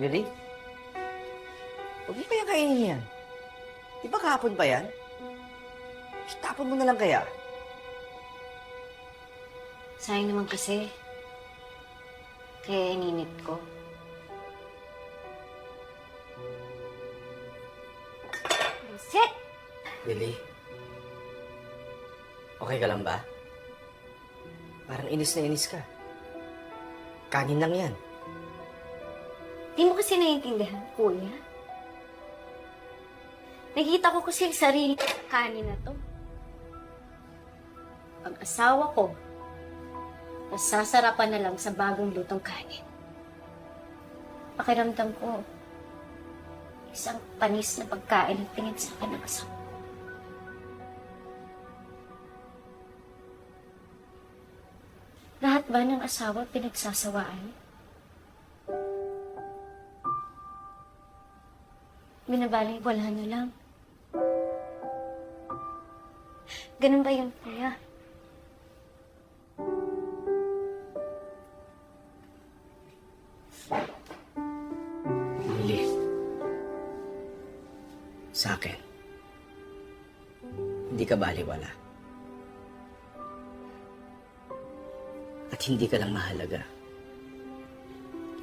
Really? Huwag mo kaya kainin yan. Di ba kahapon pa yan? Tapon mo na lang kaya. Sayang naman kasi. Kaya ininit ko. Buset! Really? Okay ka lang ba? Parang inis na inis ka. Kanin lang yan. Di mo kasi naiintindihan, kuya. Nakita ko kasi yung sarili kanin na to. Ang asawa ko, nasasarapan na lang sa bagong lutong kanin. Pakiramdam ko, isang panis na pagkain ang tingin sa akin ng asawa. Lahat ba ng asawa pinagsasawaan? Binabalay, wala na lang. Ganun ba yun, kuya? Lili. Sa akin. Hindi ka baliwala. At hindi ka lang mahalaga.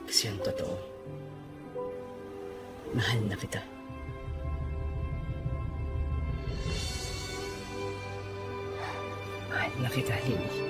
Kasi ang totoo, mahal na kita. 让他离开你。